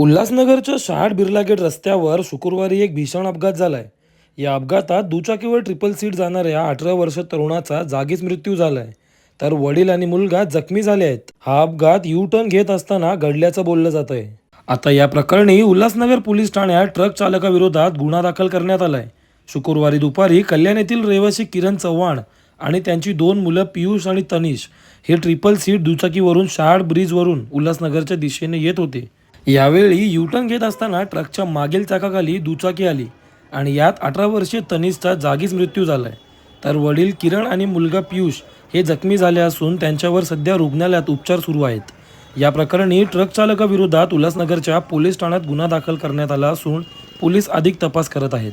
उल्हासनगरच्या शहाड बिर्ला गेट रस्त्यावर शुक्रवारी एक भीषण अपघात झालाय. या अपघातात दुचाकीवर ट्रिपल सीट जाणाऱ्या अठरा वर्ष तरुणाचा जागीच मृत्यू झालाय. तर वडील आणि मुलगा जखमी झाले आहेत. हा अपघात यू टर्न घेत असताना घडल्याचं बोललं जात आहे आता या प्रकरणी उल्हासनगर पोलीस ठाण्यात ट्रक चालकाविरोधात गुन्हा दाखल करण्यात आलाय. शुक्रवारी दुपारी कल्याण येथील रहिवासी किरण चव्हाण आणि त्यांची दोन मुलं पियुष आणि तनिष हे ट्रिपल सीट दुचाकीवरून शहाड ब्रिजवरून उल्हासनगरच्या दिशेने येत होते. यावेळी युटर्न घेत असताना ट्रकच्या मागील चाकाखाली दुचाकी आली आणि यात अठरा वर्षीय तनिषचा जागीच मृत्यू झालाय. तर वडील किरण आणि मुलगा पियुष हे जखमी झाले असून त्यांच्यावर सध्या रुग्णालयात उपचार सुरू आहेत. या प्रकरणी ट्रक चालकाविरोधात उल्हासनगरच्या पोलीस ठाण्यात गुन्हा दाखल करण्यात आला असून पोलीस अधिक तपास करत आहेत.